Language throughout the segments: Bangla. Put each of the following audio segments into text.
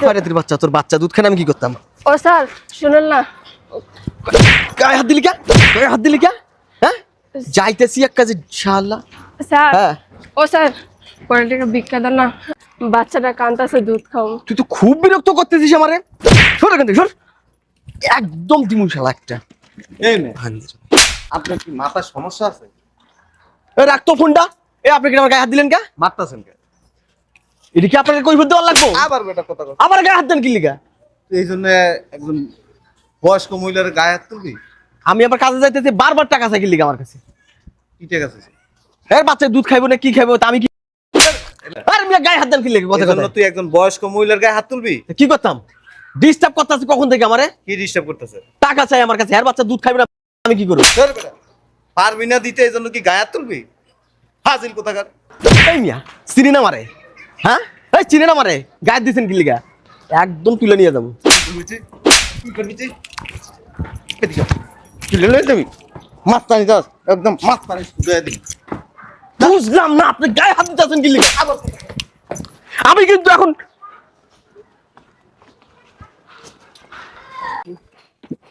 খয়রাতির বাচ্চা তোর বাচ্চা দুধ খানে আমি কি করতাম? ও স্যার শুনুন না। গায়ে হাত দিলি কে? গায়ে হাত দিলি কে? হ্যাঁ? যাইতেছি এক কাজে ইনশাআল্লাহ। স্যার হ্যাঁ। ও স্যার টাকা ভিক্ষা দেন না। বাচ্চাটা কান্তাছে দুধ খাও। তুই তো খুব বিরক্ত করতেছিস আমারে। সর এখান থেকে সর। একদম দিমু শালা একটা। এই মেয়ে আপনার কি মাথার সমস্যা আছে? এ রাখ তো ফোনটা। এ আপনি কি আমার গায়ে হাত দিলেন কে? মারতাছেন কে? এটা কি আপনাকে কৈফত লাগবো? আবার বেটা কথা কথা আবার গায়ে হাত দেন কি লিগা? এই জন্য একজন বয়স্ক মহিলার গায়ে হাত তুলবি? আমি আবার কাজে যাইতেছি বারবার টাকা চাই কি লিগা আমার কাছে? কি এর বাচ্চা দুধ খাইবো না কি খাইবো তা আমি কি আরে মিয়া গায়ে হাত দেন কি লিগা কথা কথা তুই একজন বয়স্ক মহিলার গায়ে হাত তুলবি? কি করতাম? ডিস্টার্ব করতেছি কখন থেকে আমারে? কি ডিস্টার্ব করতেছে? টাকা চাই আমার কাছে এর বাচ্চা দুধ খাইবে না আমি কি করব? পারবি না দিতে এই জন্য কি গায়ে হাত তুলবি? হাজিল কোথাকার? এই মিয়া চিনি না মারে হ্যাঁ? এই চিনি না মারে গায়ে দিছেন কি লিগা? একদম তুলে নিয়ে যাব। তুলে লয়ে যাবি? মাছ পানি দাস একদম মাছ পানি বুঝলাম না আপনি গায়ে হাত দিতেছেন কি লিগা? আমি কিন্তু এখন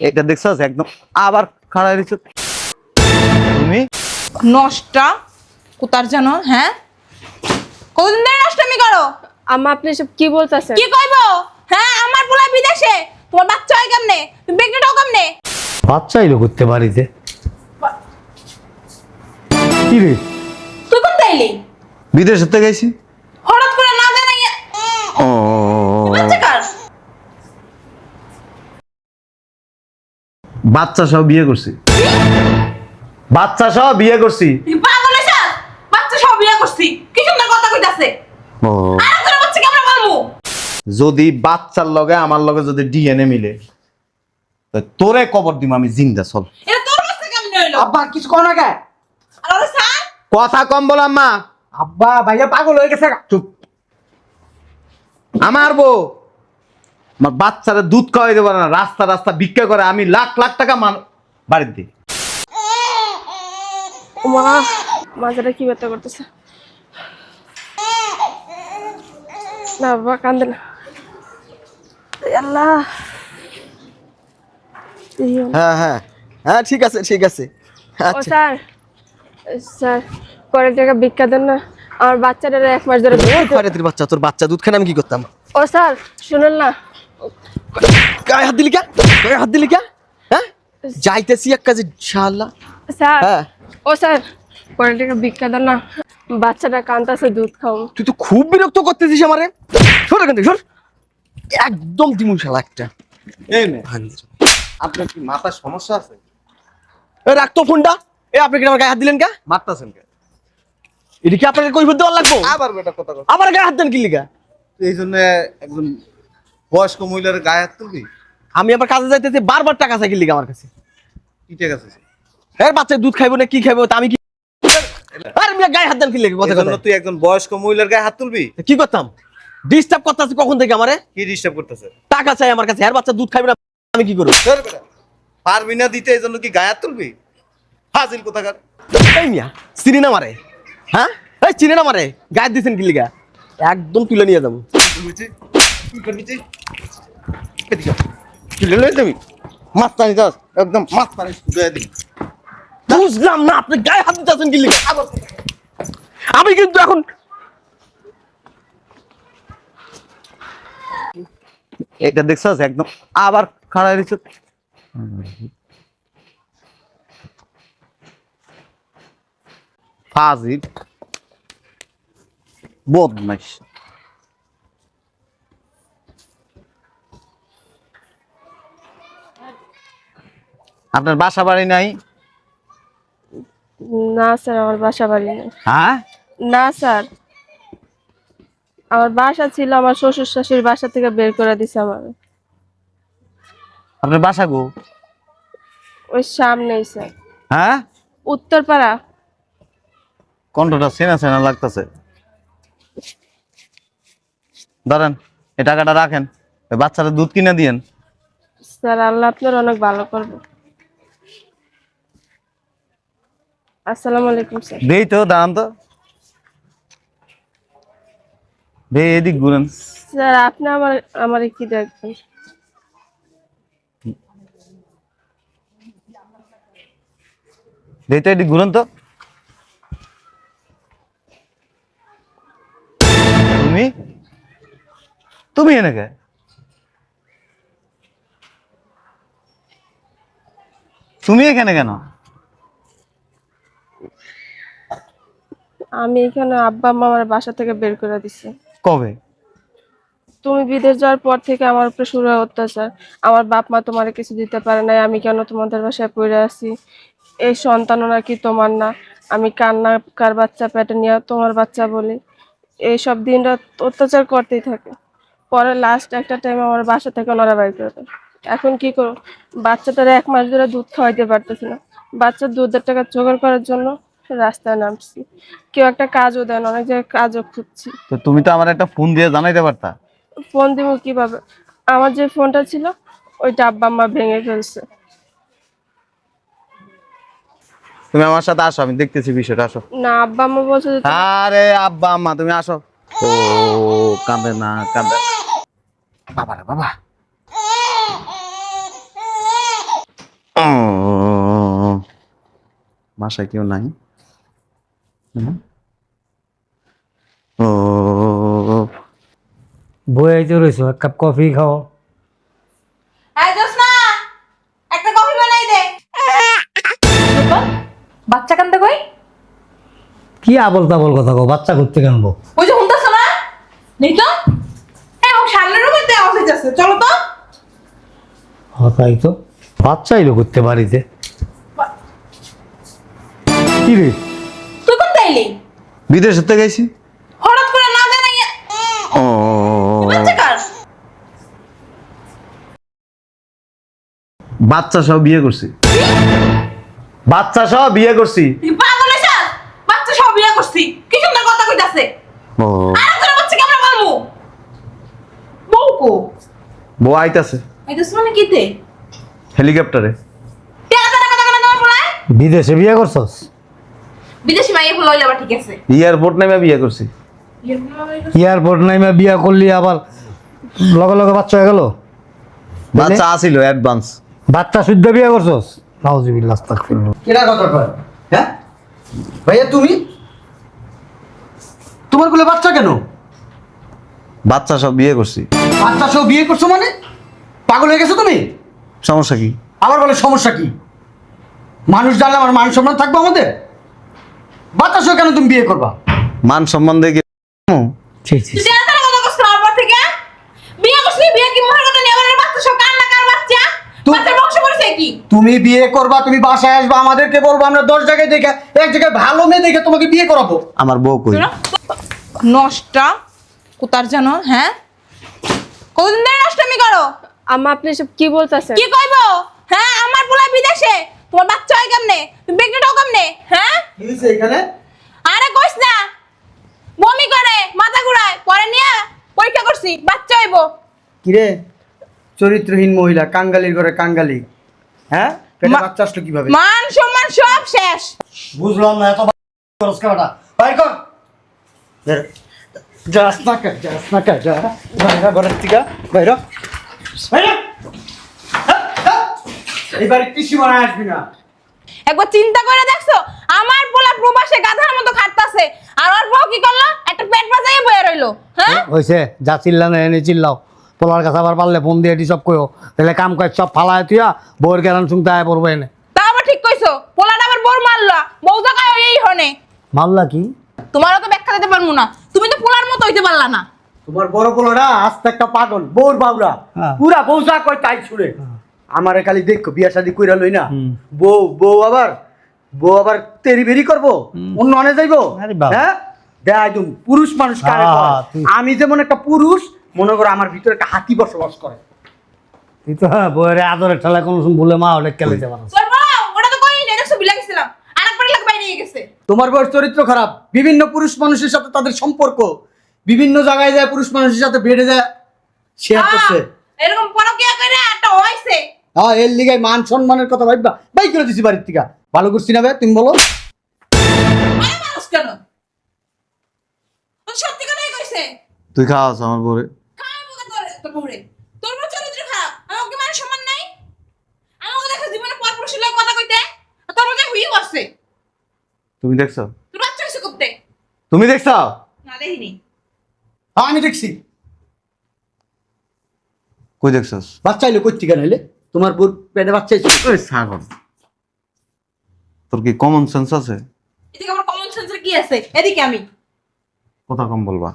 এটা দেখছস? একদম আবার খাড়া তুমি নষ্টা কোতার জানো হ্যাঁ? কতদিন ধরে নষ্টামি করো? আম্মা আপনি সব কি বলতেছেন? কি কইবো? হ্যাঁ আমার পোলা বিদেশে। তোমার বাচ্চা হয় কেমনে? তুমি প্রেগনেন্ট কেমনে? বাচ্চা এলো করতে বাড়িতে। কি রে? তুই কোন তাইলি বিদেশে তো গেছি হঠাৎ করে না জানাই ও। বাচ্চা কার? বাচ্চা সহ বিয়ে করছি। বাচ্চা সহ বিয়ে করছি তুই পাগল হইছিস বাচ্চা সব বিয়ে করছি কি সুন্দর কথা কইতাছে ও যদি বাচ্চার লগে আমার লগে যদি ডিএনএ মিলে তো তোরে কবর দিম আমি জিন্দা চল আব্বা কিছু কো না কে আর ওরে স্যার কথা কম বল আম্মা আব্বা ভাইয়া পাগল হয়ে গেছে চুপ আমার বউ আমার বাচ্চারা দুধ খাওয়াই দেবো না রাস্তা রাস্তা ভিক্ষা করে আমি লাখ লাখ টাকা মান বাড়ির দিই মা মাজাটা কি ব্যথা করতেছে না বাবা কান্দে না। আল্লাহ। হ্যাঁ হ্যাঁ। হ্যাঁ ঠিক আছে ঠিক আছে। ও আচ্ছা। স্যার। স্যার পরে টাকা ভিক্ষা দেন না। আমার বাচ্চাটার এক মাস ধরে খায়। খয়রাতির বাচ্চা তোর বাচ্চা দুধ খানে আমি কি করতাম? ও স্যার শুনুন না। গায়ে হাত দিলি কে? গায়ে হাত দিলি কে? হ্যাঁ? যাইতেছি এক কাজে ইনশাআল্লাহ। স্যার। ও স্যার পরে টাকা ভিক্ষা দেন না। বাচ্চাটা কান্তাছে দুধ খাও। তুই তো খুব বিরক্ত করতেছিস আমারে। সর এখান থেকে সর। একদম দিমু শালা একটা। এই মেয়ে আপনার কি মাথার সমস্যা আছে? এ রাখ তো ফোনটা। এ আপনি কি আমার গায়ে হাত দিলেন কে? মারতাছেন কে? এটা কি আপনাকে কৈফত দেওয়ার লাগবো? আবার বেটা কথা কথা আবার গায়ে হাত দেন কি লিগা? এই জন্য একজন বয়স্ক মহিলার গায়ে হাত তুলবি? আমি আবার কাজে যাইতেছি বারবার টাকা চাই কি লিগা আমার কাছে? কি ঠিক আছে এর বাচ্চা দুধ খাইবো না কি খাইবো তা আমি কি আরে গায়ে হাত দেন কি লিগা কথা কথা তুই একজন বয়স্ক মহিলার গায়ে হাত তুলবি? কি করতাম? ডিস্টার্ব করতেছি কখন থেকে আমারে? কি ডিস্টার্ব করতেছে? টাকা চাই আমার কাছে এর বাচ্চা দুধ খাইবে না আমি কি করব? পারবি না দিতে এই কি গায়ে হাত তুলবি? হাজিল কোথাকার? এই মিয়া চিনি না মারে হ্যাঁ? এই চিনি না মারে গায়ে দিছেন কি লিগা? একদম তুলে নিয়ে যাব। তুলে মাছ পানি দাস একদম মাছ পানি বুঝলাম না আপনি গায়ে হাত দিতেছেন কি লিগা? আবার আমি কিন্তু এখন এটা দেখছস একদম আবার খাড়া ফাজিল। বদমাইশ। আপনার বাসা বাড়ি নাই? না স্যার আমার বাসা বাড়ি নেই। হ্যাঁ? না স্যার। আমার বাসা ছিল আমার শ্বশুর শাশুড়ি বাসা থেকে বের করে দিছে আমার আপনার বাসা গো ওই সামনেই স্যার। হ্যাঁ? উত্তরপাড়া। কণ্ঠটা চেনা চেনা লাগতেছে। ধরেন এই টাকাটা রাখেন। ওই বাচ্চাটা দুধ কিনে দিয়েন। স্যার আল্লাহ আপনার অনেক ভালো করবে। আসসালামু আলাইকুম স্যার। দেই তো দাঁড়ান তো। দে এদিক ঘুরেন। স্যার আপনি আমার আমারে কি দেখবেন? দেখতে এটি ঘুরন তো। তুমি? তুমি এনেকে? তুমি এখানে কেন? আমি এখানে আব্বা আম্মা আমার বাসা থেকে বের করে দিছে। কবে? তুমি বিদেশ যাওয়ার পর থেকে আমার উপরে শুরু হয় অত্যাচার। আমার বাপ মা তোমার কিছু দিতে পারে নাই, আমি কেন তোমাদের বাসায় পড়ে আছি? এই সন্তানও নাকি তোমার না। আমি কান্না, কার বাচ্চা পেটে নিয়ে তোমার বাচ্চা বলি। এইসব দিনরা অত্যাচার করতেই থাকে। পরে লাস্ট একটা টাইম আমার বাসা থেকে ওনারা বাইর করে এখন কি করো বাচ্চাটার এক মাস ধরে দুধ খাওয়াইতে পারতেছে না। বাচ্চার দুধের টাকা জোগাড় করার জন্য রাস্তায় নামছি। কেউ একটা কাজও দেন অনেক জায়গায় কাজও খুঁজছি। তো তুমি তো আমার একটা ফোন দিয়ে জানাইতে পারতা? ফোন দিব কীভাবে? আমার যে ফোনটা ছিল ওইটা আব্বা আম্মা ভেঙে ফেলছে। তুমি আমার সাথে আসো আমি দেখতেছি বিষয়টা আসো। না আব্বা আম্মা বলছে যে আরে আব্বা আম্মা তুমি আসো। ও কাঁদে না কাঁদে। বাবা রে বাবা। ও, বাসায় কেউ নাই? ও বই আইতে রয়েছো এক কাপ কফি খাও। একটা কফি বানাই দে। বাচ্চা কান্দে কই? কি আবল তাবল কথা কো বাচ্চা করতে কানবো। ওই যে হুনতাছ না? নেই তো? হ্যাঁ ও সামনের রুমে তে অফিস আছে চলো তো। হতাই তো। বাচ্চা এলো করতে বাড়িতে। কি রে? তাইলি বিদেশের থেকে গেছি। হঠাৎ করে না জানাই ও। বাচ্চা কার? বাচ্চা সহ বিয়ে করছি। বাচ্চা সহ বিয়ে করছি। পাগল বাচ্চা সব বিয়ে করছি। কি সুন্দর কথা কইতাছে? ও। আর করে বাচ্চা কেমন বলব বউ কো? বউ আইতাছে। এটা শুনে কিতে? হেলিকপ্টারে। বিদেশে বিয়ে করছস? বিদেশি মাইয়ে ফুল হইলে আবার ঠিক আছে। এয়ারপোর্ট নেমে বিয়ে করছি। এয়ারপোর্ট নাইমা বিয়া করলি আবার লগে লগে বাচ্চা হয়ে গেল? বাচ্চা আসিল অ্যাডভান্স বাচ্চা শুদ্ধ বিয়া করছস? নাউজুবিল্লাহ আস্তাগফিরুল্লাহ। কেনা কথা কয়? হ্যাঁ? ভাইয়া তুমি? তোমার কোলে বাচ্চা কেন? বাচ্চা সব বিয়ে করছি। বাচ্চা সহ বিয়ে করছ মানে? পাগল হয়ে গেছো তুমি? সমস্যা কি? আবার বলে সমস্যা কি? মানুষ জানলে আমার মান সম্মান থাকবে আমাদের? বাচ্চা সহ কেন তুমি বিয়ে করবা? মান সম্মান দেখে ছি ছি তুই তেলা তেলা কথা আমার পর থেকে? বিয়ে করছিস বিয়ে কি মহার কথা নিয়ে? আবার বাচ্চা সব কান্না কার বাচ্চা? বাচ্চার বংশ পরিচয় কি? তুমি বিয়ে করবা তুমি বাসায় আসবা আমাদেরকে বলব আমরা দশ জায়গায় দেখে এক জায়গায় ভালো মেয়ে দেখে তোমাকে বিয়ে করাবো। আমার বউ কই? নষ্টা কোতার জানো হ্যাঁ? কতদিন ধরে নষ্টামি করো? আম্মা আপনি সব কি বলতেছেন? কি কইবো? হ্যাঁ আমার পোলা বিদেশে। তোমার বাচ্চা হয় কেমনে? তুমি প্রেগনেন্ট হও কেমনে? হ্যাঁ? কি হয়েছে এখানে? আরে কইস না। বমি করে মাথা ঘুরায়। পরে নিয়ে পরীক্ষা করছি বাচ্চা হইব। কিরে? চরিত্রহীন মহিলা কাঙ্গালির ঘরে কাঙ্গালি। হ্যাঁ? পেটে বাচ্চা আসলো কীভাবে? মান সম্মান সব শেষ। বুঝলাম না এত খরচ করাটা। বাইর কর। যাস না কে যাস না কে যা। বাইরা ঘরের থেকে বাইরা বাইরা সীমানা আসবি না। একবার চিন্তা করে দেখছ আমার পোলা প্রবাসে গাধার মতো খাটতাছে আর ওর বউ কি করল? একটা পেট বাজাই বয়ে রইল হ্যাঁ? হয়েছে যা চিল্লা না এনে চিল্লাও। পোলার কাছে আবার পারলে ফোন দিয়ে এটি সব কইও। তাহলে কাম কাজ সব ফালায় তুইয়া বউয়ের গেলান শুনতে আয় পড়ব এনে। তা আবার ঠিক কইছো পোলাটা আবার বড় মারলো বউ জায়গায় এই হনে। মাল্লা কি? তোমারও তো ব্যাখ্যা দিতে পারব না তুমি তো পোলার মতো হইতে পারলা না। তোমার বড় পোলাটা আস্তে একটা পাগল বউর বাবুরা। হ্যাঁ। পুরা বউ যা কয় তাই শুনে। আমারে খালি দেখো বিয়া শাদি কইরা লই না বউ বউ আবার বউ আবার তেরি বেরি করব অন্য অনে যাইবো? হ্যাঁ? দেয় একদম পুরুষ মানুষ কারে আমি যেমন একটা পুরুষ মনে করো আমার ভিতরে একটা হাতি বসবাস করে। তুই তো হ্যাঁ বউয়ের আদরের ঠেলায় কোনো বলে মা ওটা কেলাইতে পারো ওটা তো কই নাই দেখছ বিলা গেছিলাম আর একবার লাগ বাইরে নিয়ে গেছে। তোমার চরিত্র খারাপ। বিভিন্ন পুরুষ মানুষের সাথে তাদের সম্পর্ক। বিভিন্ন জায়গায় যায় পুরুষ মানুষের সাথে বেড়ে যায় শেয়ার করছে হ্যাঁ, এরকম পরকিয়া করে একটা হইছে। হ্যাঁ এর মান সম্মানের কথা ভাববা। বাই করে দিছি বাড়ির থেকে। ভালো করছি না ভাই তুমি বলো। আরে মানুষ কেন? সত্যি কথাই কইছে। তুই খাওয়াস আমার বউরে। তোর বউরে। তোর বউ চরিত্র খারাপ। আমাকে মানে সম্মান নাই? আমাকে দেখা জীবনে পর পুরুষের লগে কথা কইতে। আর তোর মধ্যে হুই করছে তুমি দেখছ? তোর বাচ্চা করতে তুমি দেখছ? না দেখিনি। হ্যাঁ আমি দেখছি। কই দেখছস? বাচ্চা এলো কই থেকে নাইলে? তোমার বোর পেটে বাচ্চা ছিল। ওই ছাগল। তোর কি কমন সেন্স আছে? এদিকে আমার কমন সেন্সের কি আছে? এদিকে আমি। কথা কম বলবা।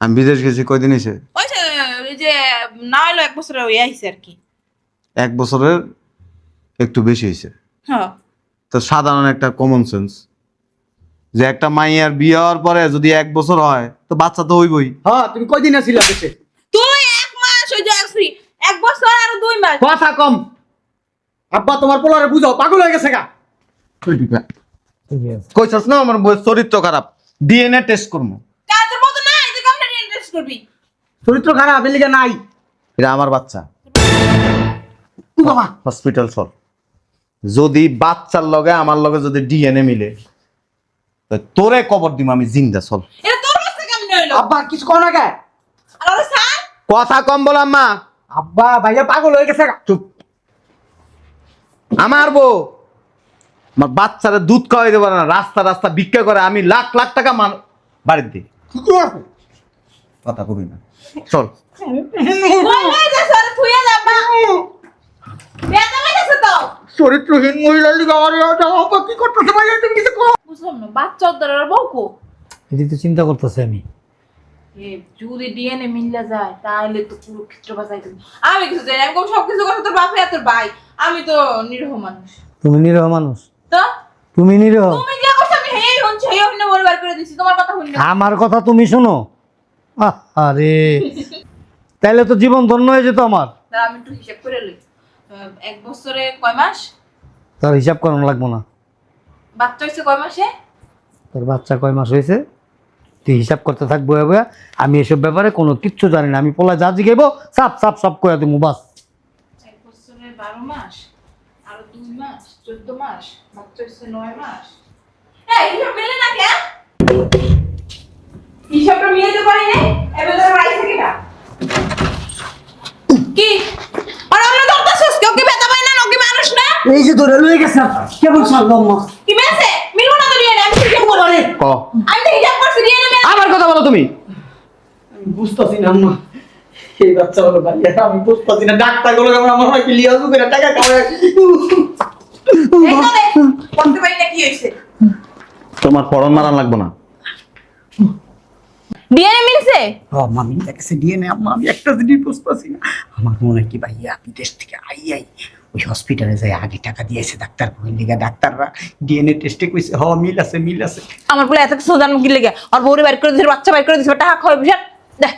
আমি বিদেশ গেছি কয়দিন হয়েছে ওই যে ওই যে না হলো এক বছর ওই আইছে আর কি। এক বছরের একটু বেশি হয়েছে হ্যাঁ। তো সাধারণ একটা কমন সেন্স যে একটা মাইয়ার বিয়ে হওয়ার পরে যদি এক বছর হয় তো বাচ্চা তো হইবই। হ্যাঁ তুমি কয়দিন আছিলা দেশে তুই এক মাস ওই যে আসবি এক বছর আর দুই মাস। কথা কম। আব্বা তোমার পোলারে বুঝাও পাগল হয়ে গেছে গা। কইছস না আমার বউয়ের চরিত্র খারাপ। ডিএনএ টেস্ট করব কাজের মতো না এই যে কমপ্লেন ইন্টারেস্ট করবি? চরিত্র খারাপ এলিগে নাই। এটা আমার বাচ্চা। হসপিটাল চল। যদি বাচ্চার লগে আমার লগে যদি ডিএনএ মিলে তোরে কবর দিম আমি জিন্দা চল। এটা তোর কাছে কেমন হইল? আব্বা কিছু কও না কে? আর স্যার। কথা কম বলাম মা আব্বা ভাইয়া পাগল হয়ে গেছে চুপ। আমার বউ আমার বাচ্চারা দুধ খাওয়াইতে পারে না রাস্তা রাস্তা ভিক্ষা করে আমি লাখ লাখ টাকা মান বাড়ির দিই। কথা কবি না। চল। চরিত্রহীন মহিলার লিগে আব্বা কি করতেছে ভাইয়া তুমি কিছু বুঝলাম না বাচ্চা উদ্ধার আর বউকো এটি তো চিন্তা করতেছি আমি। যদি ডিএনএ মিললে যায় তাহলে তো পুরো ক্ষেত্র বাঁচাই দেবে। আমি কিছু জানি আমি সব কিছু কথা তোর বাপে আর তোর ভাই। আমি তো নিরহ মানুষ। তুমি নিরহ মানুষ? তো? তুমি নিরহ? তুমি যে কথা আমি হেই হচ্ছে হেই হইনে বলবার করে দিছি তোমার কথা হইনে আমার কথা তুমি শোনো? আরে তাইলে তো জীবন ধন্য হয়ে যেত আমার। আমি একটু হিসাব করে লই। এক বছরে কয় মাস? তার হিসাব করানো লাগবো না। বাচ্চা হয়েছে কয় মাসে? তোর বাচ্চা কয় মাস হয়েছে? তুই হিসাব করতে থাকব বয়া বয়া। আমি এসব ব্যাপারে কোনো কিচ্ছু জানি না। আমি পোলা যা জিগাইবো সাপ সাপ সাপ করে তুমি বাস। বারো মাস আরও দুই মাস চোদ্দ মাস বাচ্চা হয়েছে নয় মাস। হিসাব মিলে না কে হিসাবটা মিলাতে পারি না এবার তোর রাইছে কিনা কি? আর আমরা ধরতেছিস কেউ কি ব্যথা পায় না নাকি মানুষ না? এই যে ধরে লয়ে গেছে কেমন সারলো আম্মা কি মেসে মিলবো না তো ডিএনএ আমি হিসাব করব ক আমি তো কথা বলো তুমি। আমি বুঝতেছি না আম্মা। এই বাচ্চা হলো ভাইয়া আমি বুঝতেছি না ডাক্তারগুলো কেমন আমার হয় কি লিয়া করে টাকা খাওয়ায় এই তো পারি না কি হইছে তোমার পরন মারান লাগবো না। ডিএনএ মিলছে? ও মামি দেখছে ডিএনএ আম্মা আমি একটা জিনিস বুঝতেছি না। আমার মনে হয় কি ভাইয়া বিদেশ থেকে আই আই ওই হসপিটালে যাই আগে টাকা দিয়েছে ডাক্তার লিগা ডাক্তাররা ডিএনএ টেস্টে কইছে হ মিল আছে মিল আছে। আমার বলে এত কিছু জানো কি লেগে? আর বউরে বাইর করে দিছে বাচ্চা বাইর করে দিছে টাকা খাওয়াই বিশাল দে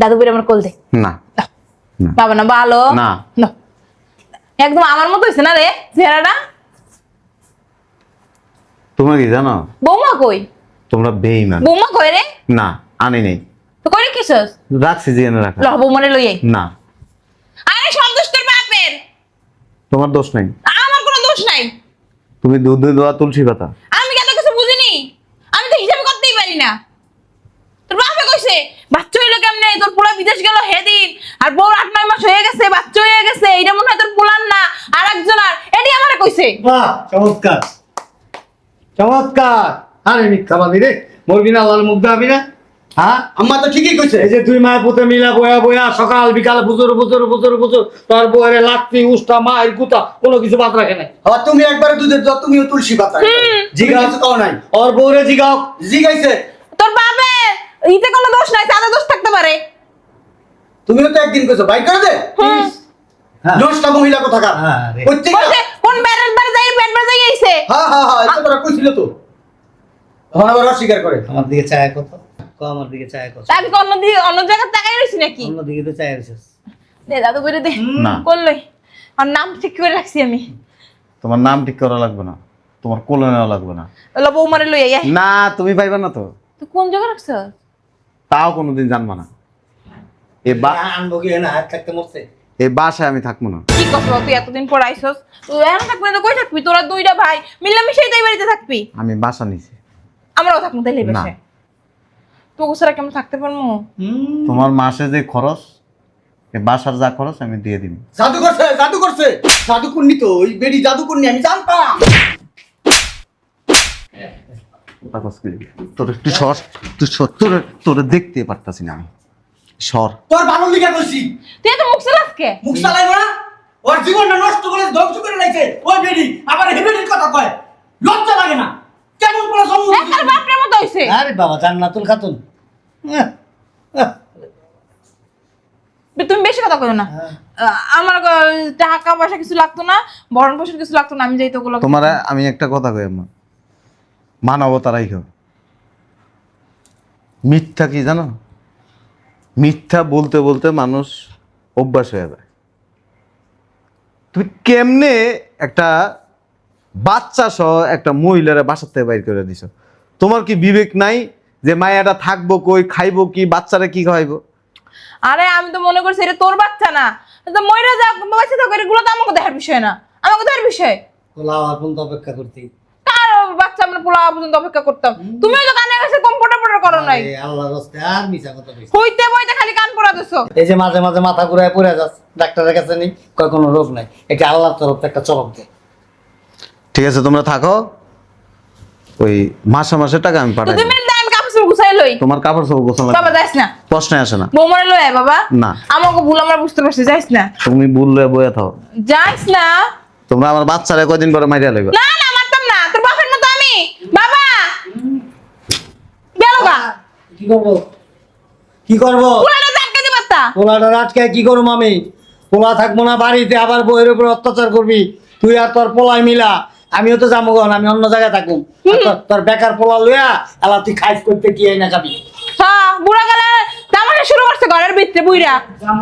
দাদু বইরে আমার কোল দে। না। না। বাবা না ভালো। না। দাও। একদম আমার মতো হয়েছে না রে চেহারাটা? তোমরা কি জানো? বৌমা কই? তোমরা বেইমান। বৌমা কই রে? না আনি নেই। তো কই কিসস? রাখছি জিএনএ রাখা। ল বৌমারে লই আই না আরে সব দোষ তোর বাপের তোমার দোষ নাই। আমার কোনো দোষ নাই। তুমি দুধ দেওয়া তুলসী পাতা। আমি কেন কিছু বুঝিনি? আমি তো হিসাব করতেই পারি না। তোর বাপে কইছে বাচ্চা হইল কেমনে? তোর পোলা বিদেশ গেল হেদিন আর বউর আট নয় মাস হয়ে গেছে বাচ্চা হয়ে গেছে। এটা মনে হয় তোর পোলার না আর একজন আর। এটি আমারে কইছে। বাহ চমৎকার। চমৎকার। আরে মিথ্যাবাদী রে। মরবি না আল্লাহর মুখ দাবি না। হ্যাঁ? আম্মা তো ঠিকই কইছে। এই যে তুই মায়ের পুতে মিলা বয়া বয়া সকাল বিকাল বুজুর বুজুর বুজুর বুজুর তোর বউয়ের লাত্তি উষ্টা মায়ের গুতা কোনো কিছু বাদ রাখে নাই। হ্যাঁ তুমি একবারে দুধের জল তুমিও তুলসী পাতা জিগা কিছু কও নাই। ওর বউরে জিগাও। জিগাইছে। তোর বাপে ইতে কোনো দোষ নাই তাদের দোষ থাকতে পারে। তুমিও তো একদিন কইছো বাইক করে দে। নষ্ট মহিলা কোথাকার? হ্যাঁ রে। প্রত্যেক কোন ব্যাটার বাড়ি যাই পেট বাড়ি যাই আইছে? হ্যাঁ হ্যাঁ হ্যাঁ এটা তোরা কইছিল তো। তখন আবার অস্বীকার করে। আমার দিকে চায় কত? ক আমার দিকে চায় আমি অন্য দিকে অন্য জায়গায় তাকাই রইছি নাকি? অন্য দিকে তো চায় রয়েছিস দে দাদু করে দে না। করলই। আর নাম ঠিক করে রাখছি আমি। তোমার নাম ঠিক করা লাগবে না। তোমার কোলে নেওয়া লাগবে না। ওলা বৌমারে লই আই না তুমি পাইবা না তো। তুই কোন জায়গায় রাখছ? তাও কোনোদিন জানবা না। এ বা আনব কি না হাত থাকতে মরছে? এই বাসায় আমি থাকব না। কি কথা তুই এতদিন পর আইছস? তুই এখন থাকবি না তো কই থাকবি? তোরা দুইটা ভাই মিলামিশাই তাই বাড়িতে থাকবি? আমি বাসা নিছি। আমরাও থাকব তাইলে না। তো ছাড়া কেমন থাকতে পারব? তোমার মাসে যে খরচ এই বাসার যা খরচ আমি দিয়ে দিব। জাদু করছে জাদু করছে। জাদু করনি তো ওই বেডি জাদু করনি আমি জানতাম। তোর একটু সর তুই সর। তোর তোর দেখতে পারতাছি না আমি। সর। তোর ভালো লিখা কইছি তুই তো মুখ চালাস কে মুখ চালাইবো না? ওর জীবনটা নষ্ট করে ধ্বংস করে লাইছে ওই বেডি। আবার হে বেডির কথা কয়। লজ্জা লাগে না। কেমন করে সম্মুখ একবার বাপরের মতো হইছে। আরে বাবা জান্নাতুল খাতুন। তুমি বেশি কথা কইও না। আমার টাকা পয়সা কিছু লাগতো না ভরণ পোষণ কিছু লাগতো না আমি যাই তো তোমার আমি একটা কথা কই আমার মানবতা রাইখো। মিথ্যা কি জানো? মিথ্যা বলতে বলতে মানুষ অভ্যাস হয়ে যায়। তুমি কেমনে একটা বাচ্চা সহ একটা মহিলারা বাসার থেকে বাইর করে দিছো? তোমার কি বিবেক নাই? যে মায়াটা থাকব কই খাইবো কি বাচ্চারা কি খাইবো? আরে আমি তো মনে করছি এটা তোর বাচ্চা না। তো ময়রা যা বাচ্চা থাকো এগুলো তো আমাকে দেখার বিষয় না। আমাকে দেখার বিষয়। পোলা হওয়ার পর্যন্ত অপেক্ষা করতে? কার বাচ্চা আমরা পোলা পর্যন্ত অপেক্ষা করতাম। তুমিও তো কানে কাছে কম পটা পটা করো নাই। আল্লাহর রাস্তায় আর মিছা কথা কইছি হইতে বইতে খালি কান পড়া দিছো। এই যে মাঝে মাঝে মাথা ঘুরায় পড়ে যাস ডাক্তারের কাছে নেই কয় কোনো রোগ নাই। এটা আল্লাহর তরফ থেকে একটা চমক দেয় ঠিক আছে তোমরা থাকো। ওই মাসে মাসে টাকা আমি পাঠাই তুমি দেন কাপড় চোপড় গুছাই লই। তোমার কাপড় সব গোছানো বাবা যাইস না। প্রশ্নে আসে না। বৌমারে লই আয় বাবা। না। আমাকে ভুল আমরা বুঝতে পারছি যাইস না। তুমি বললে বয়ে থাও। যাইস না। তোমরা আমার বাচ্চারা কয়দিন পরে মাইরা লইবে? না না মারতাম না। তোর বাপের মতো আমি। বাবা! কি করব? কি করব? পুরাটা জাটকা দি বাত্তা পোলাটা আটকায় কি করব আমি? পোলা থাকব না বাড়িতে আবার বইয়ের উপর অত্যাচার করবি। তুই আর তোর পোলাই মিলা। আমিও তো যাব কখন আমি অন্য জায়গায় থাকুম তোর- বেকার পোলা লইয়া এলা তুই খাইস করতে কি না খাবি হ্যাঁ বুড়া গেলে তামাশা শুরু করছে ঘরের ভিতরে বুইরা যাব